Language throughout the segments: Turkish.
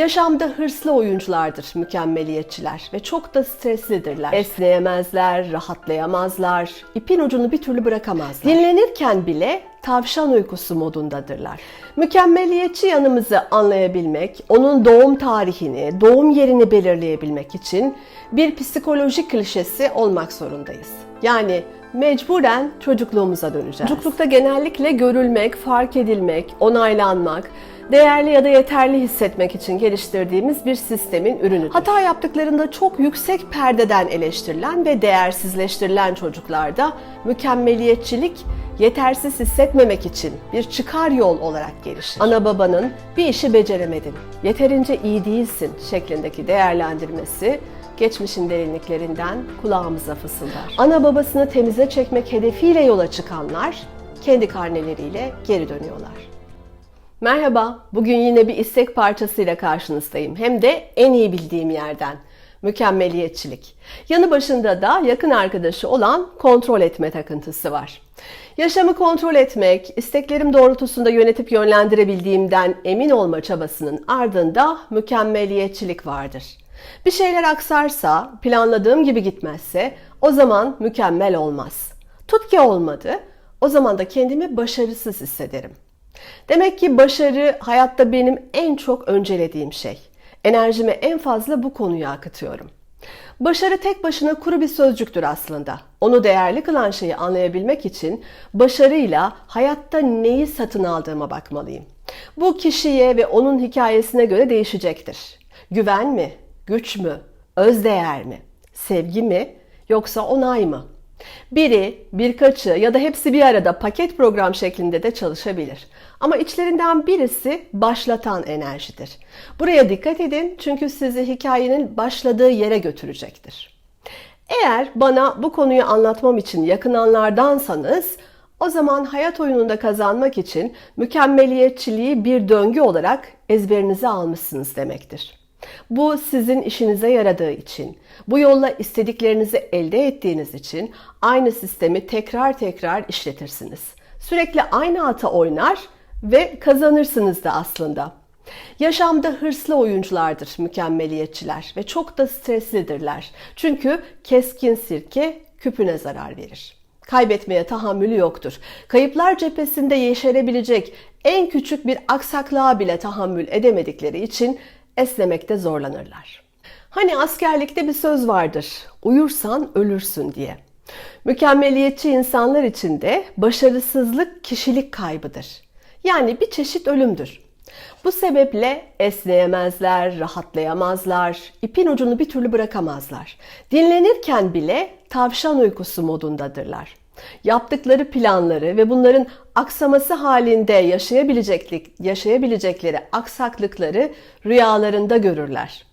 Yaşamda hırslı oyunculardır mükemmeliyetçiler ve çok da streslidirler. Esneyemezler, rahatlayamazlar, ipin ucunu bir türlü bırakamazlar. Dinlenirken bile tavşan uykusu modundadırlar. Mükemmeliyetçi yanımızı anlayabilmek, onun doğum tarihini, doğum yerini belirleyebilmek için bir psikolojik klişesi olmak zorundayız. Yani mecburen çocukluğumuza döneceğiz. Çocuklukta genellikle görülmek, fark edilmek, onaylanmak, değerli ya da yeterli hissetmek için geliştirdiğimiz bir sistemin ürünüdür. Hata yaptıklarında çok yüksek perdeden eleştirilen ve değersizleştirilen çocuklarda mükemmeliyetçilik yetersiz hissetmemek için bir çıkar yol olarak gelişir. Ana babanın bir işi beceremedin, yeterince iyi değilsin şeklindeki değerlendirmesi geçmişin derinliklerinden kulağımıza fısıldar. Ana babasını temize çekmek hedefiyle yola çıkanlar kendi karneleriyle geri dönüyorlar. Merhaba, bugün yine bir istek parçasıyla karşınızdayım. Hem de en iyi bildiğim yerden. Mükemmeliyetçilik. Yanı başında da yakın arkadaşı olan kontrol etme takıntısı var. Yaşamı kontrol etmek, isteklerim doğrultusunda yönetip yönlendirebildiğimden emin olma çabasının ardında mükemmeliyetçilik vardır. Bir şeyler aksarsa, planladığım gibi gitmezse o zaman mükemmel olmaz. Tut ki olmadı, o zaman da kendimi başarısız hissederim. Demek ki başarı hayatta benim en çok öncelediğim şey. Enerjimi en fazla bu konuya akıtıyorum. Başarı tek başına kuru bir sözcüktür aslında. Onu değerli kılan şeyi anlayabilmek için başarıyla hayatta neyi satın aldığıma bakmalıyım. Bu kişiye ve onun hikayesine göre değişecektir. Güven mi? Güç mü? Özdeğer mi? Sevgi mi? Yoksa onay mı? Biri, birkaçı ya da hepsi bir arada paket program şeklinde de çalışabilir. Ama içlerinden birisi başlatan enerjidir. Buraya dikkat edin çünkü sizi hikayenin başladığı yere götürecektir. Eğer bana bu konuyu anlatmam için yakınanlardansanız o zaman hayat oyununda kazanmak için mükemmeliyetçiliği bir döngü olarak ezberinize almışsınız demektir. Bu sizin işinize yaradığı için, bu yolla istediklerinizi elde ettiğiniz için aynı sistemi tekrar tekrar işletirsiniz. Sürekli aynı hata oynar ve kazanırsınız da aslında. Yaşamda hırslı oyunculardır mükemmeliyetçiler ve çok da streslidirler. Çünkü keskin sirke küpüne zarar verir. Kaybetmeye tahammülü yoktur. Kayıplar cephesinde yeşerebilecek en küçük bir aksaklığa bile tahammül edemedikleri için esnemekte zorlanırlar. Hani askerlikte bir söz vardır. Uyursan ölürsün diye. Mükemmeliyetçi insanlar için de başarısızlık kişilik kaybıdır. Yani bir çeşit ölümdür. Bu sebeple esneyemezler, rahatlayamazlar, ipin ucunu bir türlü bırakamazlar. Dinlenirken bile tavşan uykusu modundadırlar. Yaptıkları planları ve bunların aksaması halinde yaşayabileceklik, yaşayabilecekleri aksaklıkları rüyalarında görürler.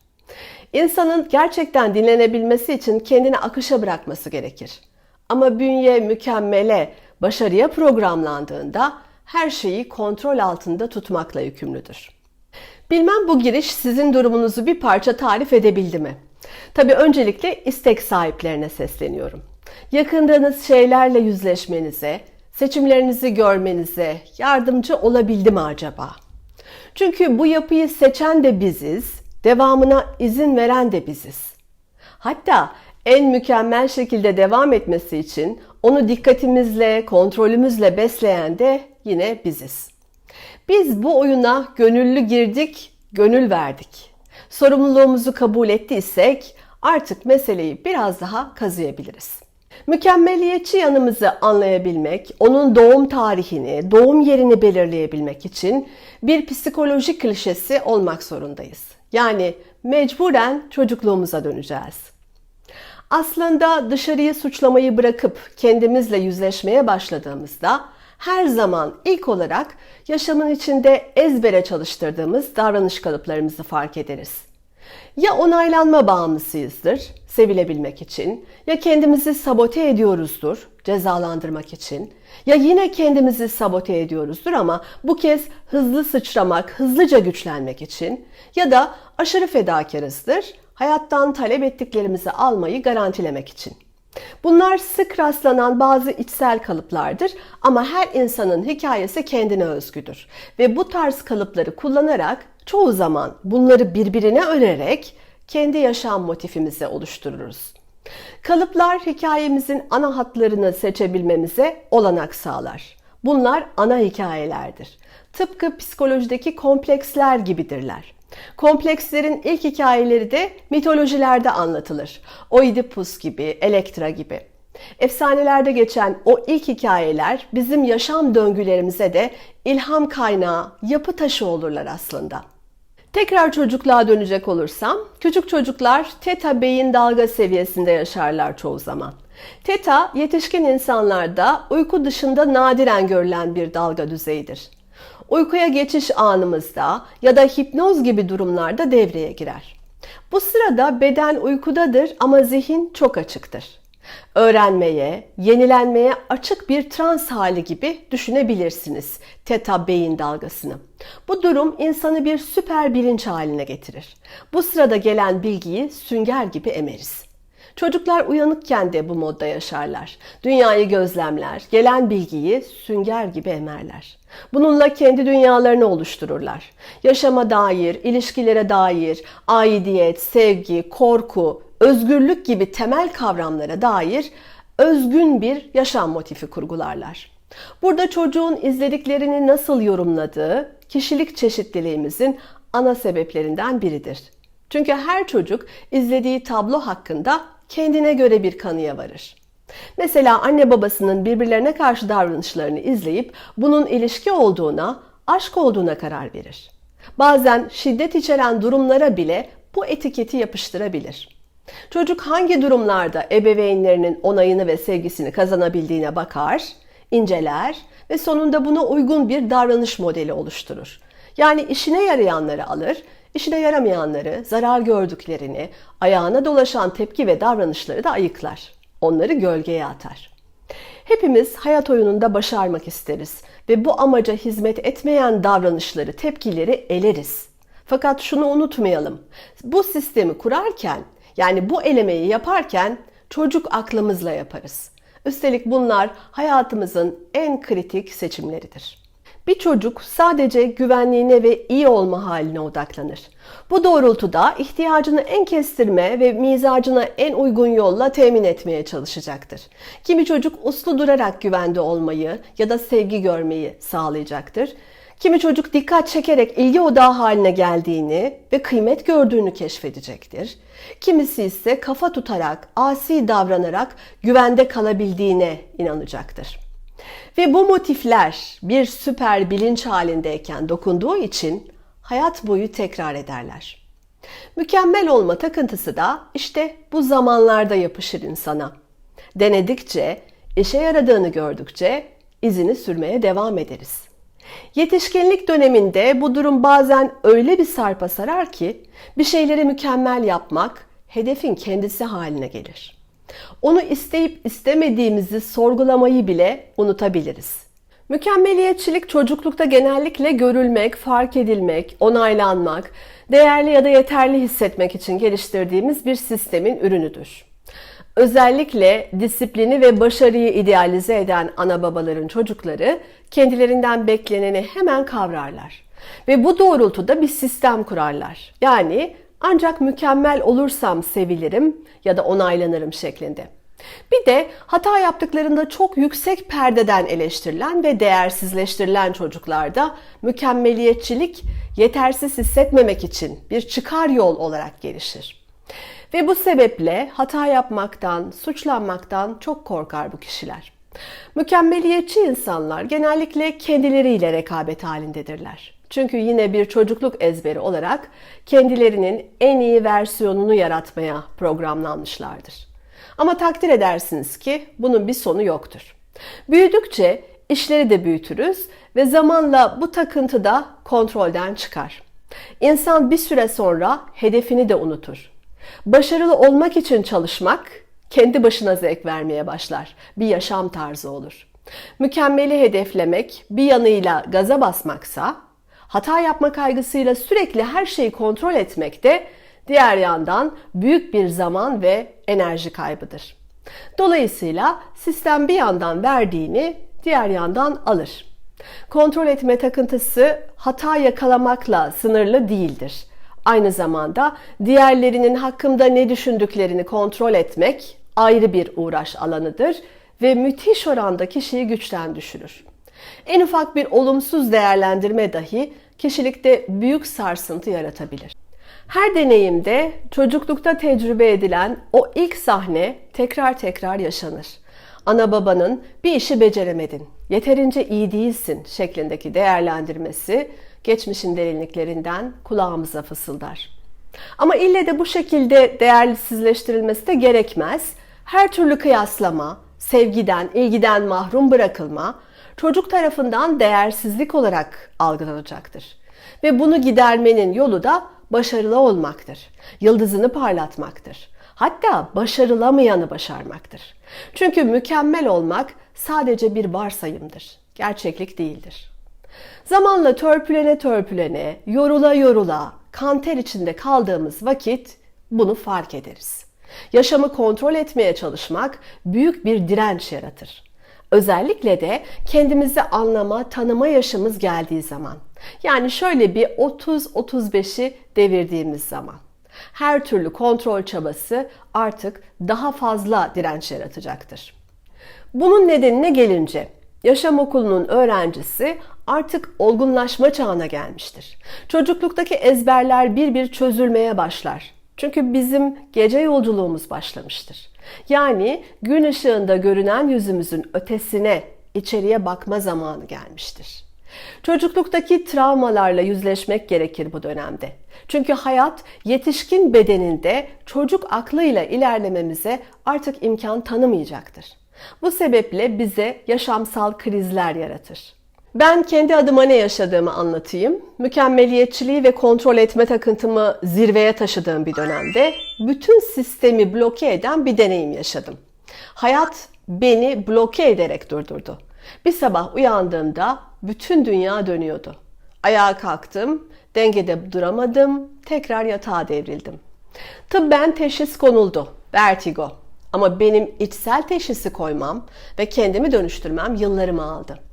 İnsanın gerçekten dinlenebilmesi için kendini akışa bırakması gerekir. Ama bünye mükemmele, başarıya programlandığında her şeyi kontrol altında tutmakla yükümlüdür. Bilmem bu giriş sizin durumunuzu bir parça tarif edebildi mi? Tabii öncelikle istek sahiplerine sesleniyorum. Yakındığınız şeylerle yüzleşmenize, seçimlerinizi görmenize yardımcı olabildi mi acaba? Çünkü bu yapıyı seçen de biziz, devamına izin veren de biziz. Hatta en mükemmel şekilde devam etmesi için onu dikkatimizle, kontrolümüzle besleyen de yine biziz. Biz bu oyuna gönüllü girdik, gönül verdik. Sorumluluğumuzu kabul ettiysek artık meseleyi biraz daha kazıyabiliriz. Mükemmeliyetçi yanımızı anlayabilmek, onun doğum tarihini, doğum yerini belirleyebilmek için bir psikolojik klişesi olmak zorundayız. Yani mecburen çocukluğumuza döneceğiz. Aslında dışarıyı suçlamayı bırakıp kendimizle yüzleşmeye başladığımızda her zaman ilk olarak yaşamın içinde ezbere çalıştırdığımız davranış kalıplarımızı fark ederiz. Ya onaylanma bağımlısıyızdır sevilebilmek için ya kendimizi sabote ediyoruzdur cezalandırmak için ya yine kendimizi sabote ediyoruzdur ama bu kez hızlı sıçramak, hızlıca güçlenmek için ya da aşırı fedakarızdır hayattan talep ettiklerimizi almayı garantilemek için. Bunlar sık rastlanan bazı içsel kalıplardır ama her insanın hikayesi kendine özgüdür ve bu tarz kalıpları kullanarak çoğu zaman bunları birbirine örerek kendi yaşam motifimizi oluştururuz. Kalıplar hikayemizin ana hatlarını seçebilmemize olanak sağlar. Bunlar ana hikayelerdir. Tıpkı psikolojideki kompleksler gibidirler. Komplekslerin ilk hikayeleri de mitolojilerde anlatılır. Oidipus gibi, Elektra gibi. Efsanelerde geçen o ilk hikayeler bizim yaşam döngülerimize de ilham kaynağı, yapı taşı olurlar aslında. Tekrar çocukluğa dönecek olursam, küçük çocuklar teta beyin dalga seviyesinde yaşarlar çoğu zaman. Teta, yetişkin insanlarda uyku dışında nadiren görülen bir dalga düzeyidir. Uykuya geçiş anımızda ya da hipnoz gibi durumlarda devreye girer. Bu sırada beden uykudadır ama zihin çok açıktır. Öğrenmeye, yenilenmeye açık bir trans hali gibi düşünebilirsiniz teta beyin dalgasını. Bu durum insanı bir süper bilinç haline getirir. Bu sırada gelen bilgiyi sünger gibi emeriz. Çocuklar uyanıkken de bu modda yaşarlar. Dünyayı gözlemler, gelen bilgiyi sünger gibi emerler. Bununla kendi dünyalarını oluştururlar. Yaşama dair, ilişkilere dair, aidiyet, sevgi, korku, özgürlük gibi temel kavramlara dair özgün bir yaşam motifi kurgularlar. Burada çocuğun izlediklerini nasıl yorumladığı kişilik çeşitliliğimizin ana sebeplerinden biridir. Çünkü her çocuk izlediği tablo hakkında kendine göre bir kanıya varır. Mesela anne babasının birbirlerine karşı davranışlarını izleyip bunun ilişki olduğuna, aşk olduğuna karar verir. Bazen şiddet içeren durumlara bile bu etiketi yapıştırabilir. Çocuk hangi durumlarda ebeveynlerinin onayını ve sevgisini kazanabildiğine bakar, inceler ve sonunda buna uygun bir davranış modeli oluşturur. Yani işine yarayanları alır, işine yaramayanları, zarar gördüklerini, ayağına dolaşan tepki ve davranışları da ayıklar. Onları gölgeye atar. Hepimiz hayat oyununda başarmak isteriz ve bu amaca hizmet etmeyen davranışları, tepkileri eleriz. Fakat şunu unutmayalım. Bu sistemi kurarken, yani bu elemeyi yaparken çocuk aklımızla yaparız. Üstelik bunlar hayatımızın en kritik seçimleridir. Bir çocuk sadece güvenliğine ve iyi olma haline odaklanır. Bu doğrultuda ihtiyacını en kestirme ve mizacına en uygun yolla temin etmeye çalışacaktır. Kimi çocuk uslu durarak güvende olmayı ya da sevgi görmeyi sağlayacaktır. Kimi çocuk dikkat çekerek ilgi odağı haline geldiğini ve kıymet gördüğünü keşfedecektir. Kimisi ise kafa tutarak, asi davranarak güvende kalabildiğine inanacaktır. Ve bu motifler bir süper bilinç halindeyken dokunduğu için hayat boyu tekrar ederler. Mükemmel olma takıntısı da işte bu zamanlarda yapışır insana. Denedikçe, işe yaradığını gördükçe izini sürmeye devam ederiz. Yetişkinlik döneminde bu durum bazen öyle bir sarpa sarar ki bir şeyleri mükemmel yapmak hedefin kendisi haline gelir. Onu isteyip istemediğimizi sorgulamayı bile unutabiliriz. Mükemmeliyetçilik çocuklukta genellikle görülmek, fark edilmek, onaylanmak, değerli ya da yeterli hissetmek için geliştirdiğimiz bir sistemin ürünüdür. Özellikle disiplini ve başarıyı idealize eden ana babaların çocukları kendilerinden bekleneni hemen kavrarlar. Ve bu doğrultuda bir sistem kurarlar. Yani ancak mükemmel olursam sevilirim ya da onaylanırım şeklinde. Bir de hata yaptıklarında çok yüksek perdeden eleştirilen ve değersizleştirilen çocuklarda mükemmeliyetçilik yetersiz hissetmemek için bir çıkar yol olarak gelişir. Ve bu sebeple hata yapmaktan, suçlanmaktan çok korkar bu kişiler. Mükemmeliyetçi insanlar genellikle kendileriyle rekabet halindedirler. Çünkü yine bir çocukluk ezberi olarak kendilerinin en iyi versiyonunu yaratmaya programlanmışlardır. Ama takdir edersiniz ki bunun bir sonu yoktur. Büyüdükçe işleri de büyütürüz ve zamanla bu takıntı da kontrolden çıkar. İnsan bir süre sonra hedefini de unutur. Başarılı olmak için çalışmak kendi başına zevk vermeye başlar. Bir yaşam tarzı olur. Mükemmeli hedeflemek bir yanıyla gaza basmaksa, hata yapma kaygısıyla sürekli her şeyi kontrol etmek de diğer yandan büyük bir zaman ve enerji kaybıdır. Dolayısıyla sistem bir yandan verdiğini diğer yandan alır. Kontrol etme takıntısı hata yakalamakla sınırlı değildir. Aynı zamanda diğerlerinin hakkında ne düşündüklerini kontrol etmek ayrı bir uğraş alanıdır ve müthiş oranda kişiyi güçten düşürür. En ufak bir olumsuz değerlendirme dahi kişilikte büyük sarsıntı yaratabilir. Her deneyimde çocuklukta tecrübe edilen o ilk sahne tekrar tekrar yaşanır. Ana babanın bir işi beceremedin, yeterince iyi değilsin şeklindeki değerlendirmesi geçmişin derinliklerinden kulağımıza fısıldar. Ama ille de bu şekilde değersizleştirilmesi de gerekmez. Her türlü kıyaslama, sevgiden, ilgiden mahrum bırakılma çocuk tarafından değersizlik olarak algılanacaktır. Ve bunu gidermenin yolu da başarılı olmaktır. Yıldızını parlatmaktır. Hatta başarılamayanı başarmaktır. Çünkü mükemmel olmak sadece bir varsayımdır. Gerçeklik değildir. Zamanla törpülene törpülene, yorula yorula, kanter içinde kaldığımız vakit bunu fark ederiz. Yaşamı kontrol etmeye çalışmak büyük bir direnç yaratır. Özellikle de kendimizi anlama, tanıma yaşımız geldiği zaman. Yani şöyle bir 30-35'i devirdiğimiz zaman. Her türlü kontrol çabası artık daha fazla direnç yaratacaktır. Bunun nedenine gelince yaşam okulunun öğrencisi artık olgunlaşma çağına gelmiştir. Çocukluktaki ezberler bir bir çözülmeye başlar. Çünkü bizim gece yolculuğumuz başlamıştır. Yani gün ışığında görünen yüzümüzün ötesine, içeriye bakma zamanı gelmiştir. Çocukluktaki travmalarla yüzleşmek gerekir bu dönemde. Çünkü hayat yetişkin bedeninde çocuk aklıyla ilerlememize artık imkan tanımayacaktır. Bu sebeple bize yaşamsal krizler yaratır. Ben kendi adıma ne yaşadığımı anlatayım. Mükemmeliyetçiliği ve kontrol etme takıntımı zirveye taşıdığım bir dönemde bütün sistemi bloke eden bir deneyim yaşadım. Hayat beni bloke ederek durdurdu. Bir sabah uyandığımda bütün dünya dönüyordu. Ayağa kalktım, dengede duramadım, tekrar yatağa devrildim. Tıbben teşhis konuldu, vertigo. Ama benim içsel teşhisi koymam ve kendimi dönüştürmem yıllarımı aldı.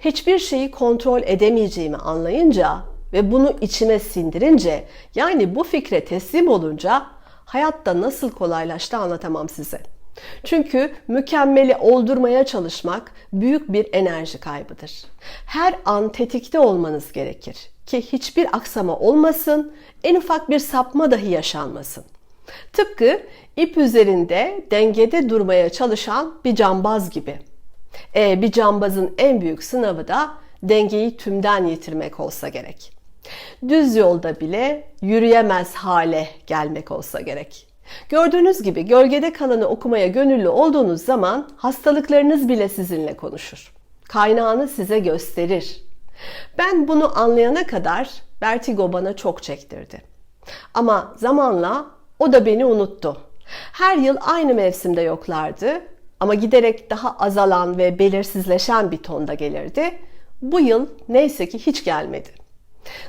Hiçbir şeyi kontrol edemeyeceğimi anlayınca ve bunu içime sindirince yani bu fikre teslim olunca hayatta nasıl kolaylaştı anlatamam size. Çünkü mükemmeli oldurmaya çalışmak büyük bir enerji kaybıdır. Her an tetikte olmanız gerekir ki hiçbir aksama olmasın, en ufak bir sapma dahi yaşanmasın. Tıpkı ip üzerinde dengede durmaya çalışan bir cambaz gibi. E, bir cambazın en büyük sınavı da dengeyi tümden yitirmek olsa gerek. Düz yolda bile yürüyemez hale gelmek olsa gerek. Gördüğünüz gibi gölgede kalanı okumaya gönüllü olduğunuz zaman hastalıklarınız bile sizinle konuşur. Kaynağını size gösterir. Ben bunu anlayana kadar vertigo bana çok çektirdi. Ama zamanla o da beni unuttu. Her yıl aynı mevsimde yoklardı ama giderek daha azalan ve belirsizleşen bir tonda gelirdi. Bu yıl neyse ki hiç gelmedi.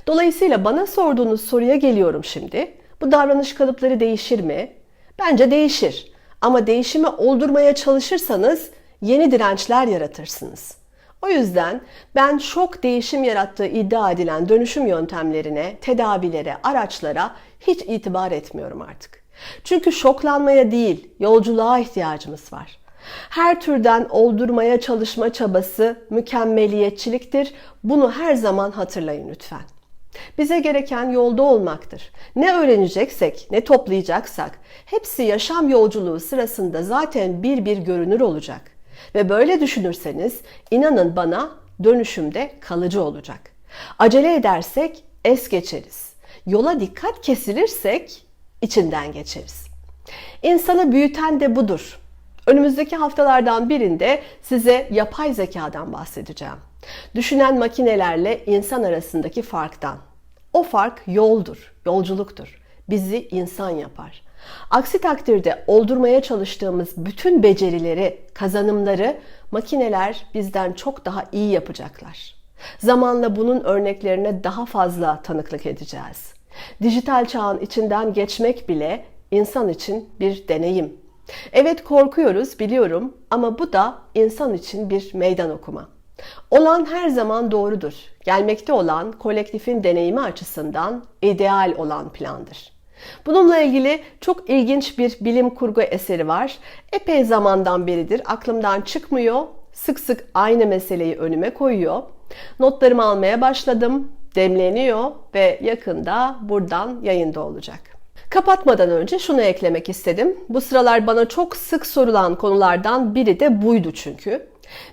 Dolayısıyla bana sorduğunuz soruya geliyorum şimdi. Bu davranış kalıpları değişir mi? Bence değişir. Ama değişimi oldurmaya çalışırsanız yeni dirençler yaratırsınız. O yüzden ben şok değişim yarattığı iddia edilen dönüşüm yöntemlerine, tedavilere, araçlara hiç itibar etmiyorum artık. Çünkü şoklanmaya değil, yolculuğa ihtiyacımız var. Her türden oldurmaya çalışma çabası mükemmeliyetçiliktir. Bunu her zaman hatırlayın lütfen. Bize gereken yolda olmaktır. Ne öğreneceksek, ne toplayacaksak hepsi yaşam yolculuğu sırasında zaten bir bir görünür olacak. Ve böyle düşünürseniz inanın bana dönüşümde kalıcı olacak. Acele edersek es geçeriz. Yola dikkat kesilirsek içinden geçeriz. İnsanı büyüten de budur. Önümüzdeki haftalardan birinde size yapay zekadan bahsedeceğim. Düşünen makinelerle insan arasındaki farktan. O fark yoldur, yolculuktur. Bizi insan yapar. Aksi takdirde oldurmaya çalıştığımız bütün becerileri, kazanımları makineler bizden çok daha iyi yapacaklar. Zamanla bunun örneklerine daha fazla tanıklık edeceğiz. Dijital çağın içinden geçmek bile insan için bir deneyim. Evet korkuyoruz biliyorum ama bu da insan için bir meydan okuma. Olan her zaman doğrudur. Gelmekte olan kolektifin deneyimi açısından ideal olan plandır. Bununla ilgili çok ilginç bir bilim kurgu eseri var. Epey zamandan beridir aklımdan çıkmıyor. Sık sık aynı meseleyi önüme koyuyor. Notlarımı almaya başladım. Demleniyor ve yakında buradan yayında olacak. Kapatmadan önce şunu eklemek istedim. Bu sıralar bana çok sık sorulan konulardan biri de buydu çünkü.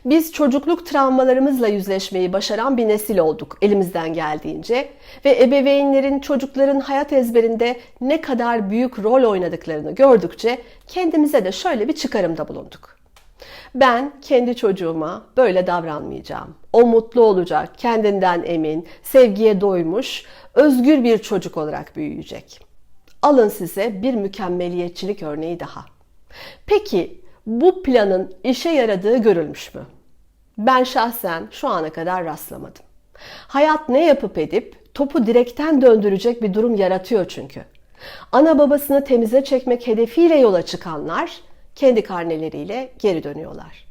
Biz çocukluk travmalarımızla yüzleşmeyi başaran bir nesil olduk elimizden geldiğince ve ebeveynlerin çocukların hayat ezberinde ne kadar büyük rol oynadıklarını gördükçe kendimize de şöyle bir çıkarımda bulunduk. Ben kendi çocuğuma böyle davranmayacağım. O mutlu olacak, kendinden emin, sevgiye doymuş, özgür bir çocuk olarak büyüyecek. Alın size bir mükemmeliyetçilik örneği daha. Peki bu planın işe yaradığı görülmüş mü? Ben şahsen şu ana kadar rastlamadım. Hayat ne yapıp edip topu direkten döndürecek bir durum yaratıyor çünkü. Ana babasını temize çekmek hedefiyle yola çıkanlar kendi karneleriyle geri dönüyorlar.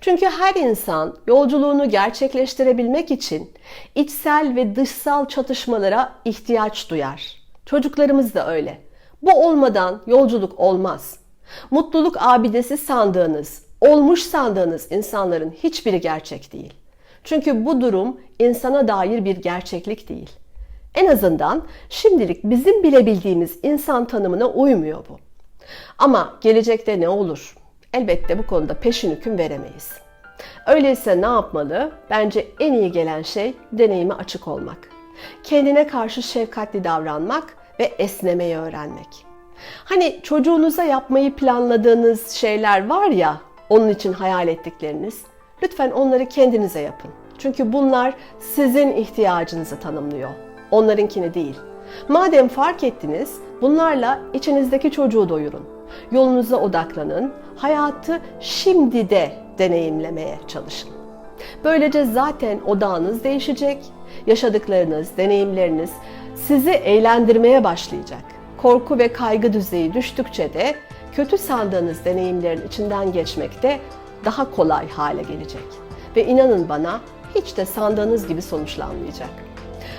Çünkü her insan yolculuğunu gerçekleştirebilmek için içsel ve dışsal çatışmalara ihtiyaç duyar. Çocuklarımız da öyle. Bu olmadan yolculuk olmaz. Mutluluk abidesi sandığınız, olmuş sandığınız insanların hiçbiri gerçek değil. Çünkü bu durum insana dair bir gerçeklik değil. En azından şimdilik bizim bilebildiğimiz insan tanımına uymuyor bu. Ama gelecekte ne olur? Elbette bu konuda peşin hüküm veremeyiz. Öyleyse ne yapmalı? Bence en iyi gelen şey deneyime açık olmak. Kendine karşı şefkatli davranmak ve esnemeyi öğrenmek. Hani çocuğunuza yapmayı planladığınız şeyler var ya, onun için hayal ettikleriniz. Lütfen onları kendinize yapın. Çünkü bunlar sizin ihtiyacınızı tanımlıyor. Onlarınkini değil. Madem fark ettiniz, bunlarla içinizdeki çocuğu doyurun. Yolunuza odaklanın, hayatı şimdi de deneyimlemeye çalışın. Böylece zaten odağınız değişecek, yaşadıklarınız, deneyimleriniz sizi eğlendirmeye başlayacak. Korku ve kaygı düzeyi düştükçe de kötü sandığınız deneyimlerin içinden geçmek de daha kolay hale gelecek. Ve inanın bana hiç de sandığınız gibi sonuçlanmayacak.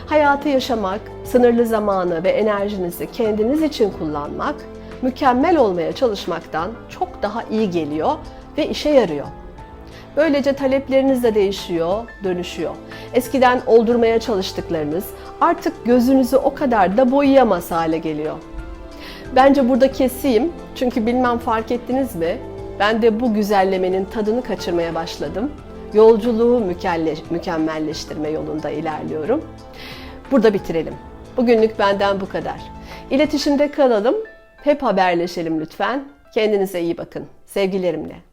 Hayatı yaşamak, sınırlı zamanı ve enerjinizi kendiniz için kullanmak, mükemmel olmaya çalışmaktan çok daha iyi geliyor ve işe yarıyor. Böylece talepleriniz de değişiyor, dönüşüyor. Eskiden oldurmaya çalıştıklarınız artık gözünüzü o kadar da boyayamaz hale geliyor. Bence burada keseyim çünkü bilmem fark ettiniz mi? Ben de bu güzellemenin tadını kaçırmaya başladım. Yolculuğu mükemmelleştirme yolunda ilerliyorum. Burada bitirelim. Bugünlük benden bu kadar. İletişimde kalalım. Hep haberleşelim lütfen. Kendinize iyi bakın. Sevgilerimle.